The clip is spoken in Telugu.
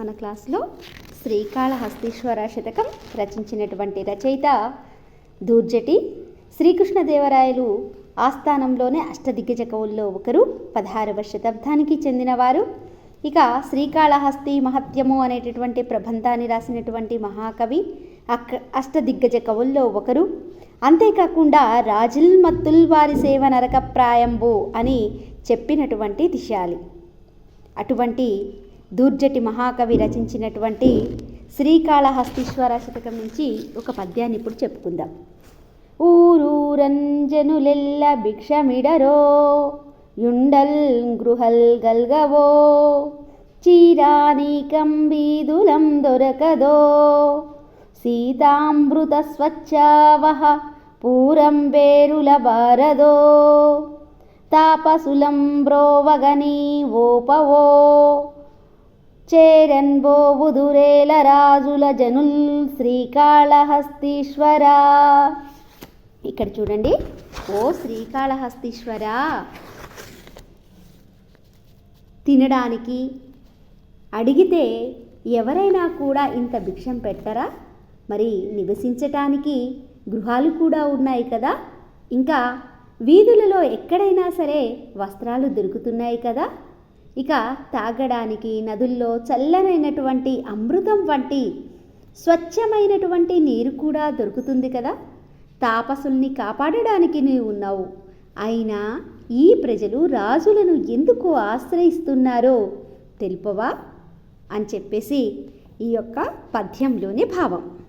మన క్లాస్లో శ్రీకాళహస్తీశ్వర శతకం రచించినటువంటి రచయిత దూర్జటి. శ్రీకృష్ణదేవరాయలు ఆస్థానంలోనే అష్టదిగ్గజ కవుల్లో ఒకరు పదహారవ శతాబ్దానికి చెందినవారు. ఇక శ్రీకాళహస్తి మహత్యము అనేటటువంటి ప్రబంధాన్ని రాసినటువంటి మహాకవి అక్క అష్టదిగ్గజ కవుల్లో ఒకరు. అంతేకాకుండా రాజిల్ మత్తుల్ వారి సేవ నరకప్రాయంబు అని చెప్పినటువంటి దిశాలి. అటువంటి దూర్జటి మహాకవి రచించినటువంటి శ్రీకాళహస్తీశ్వర శతకం నుంచి ఒక పద్యాన్ని ఇప్పుడు చెప్పుకుందాం. ఊరూరంజనులెల్ల భిక్షమిడరో యుండల్ గృహల్ గల్గవో చీరానీకం బీదులం దొరకదో సీతామృత స్వచ్ఛావహ పూరం బేరుల బారదో తాపసులం బ్రోవగనీ ఓపవో చేరన్బోవుదురేల రాజుల జనుల్ శ్రీకాళహస్తీశ్వర. ఇక్కడ చూడండి. ఓ శ్రీకాళహస్తీశ్వర. తినడానికి అడిగితే ఎవరైనా కూడా ఇంత భిక్షం పెట్టరా? మరి నివసించటానికి గృహాలు కూడా ఉన్నాయి కదా. ఇంకా వీధులలో ఎక్కడైనా సరే వస్త్రాలు దొరుకుతున్నాయి కదా. ఇక తాగడానికి నదుల్లో చల్లనైనటువంటి అమృతం వంటి స్వచ్ఛమైనటువంటి నీరు కూడా దొరుకుతుంది కదా? తాపసుల్ని కాపాడడానికి నీవు ఉన్నావు. అయినా ఈ ప్రజలు రాజులను ఎందుకు ఆశ్రయిస్తున్నారో తెలుపవా? అని చెప్పేసి ఈ యొక్క పద్యంలోని భావం.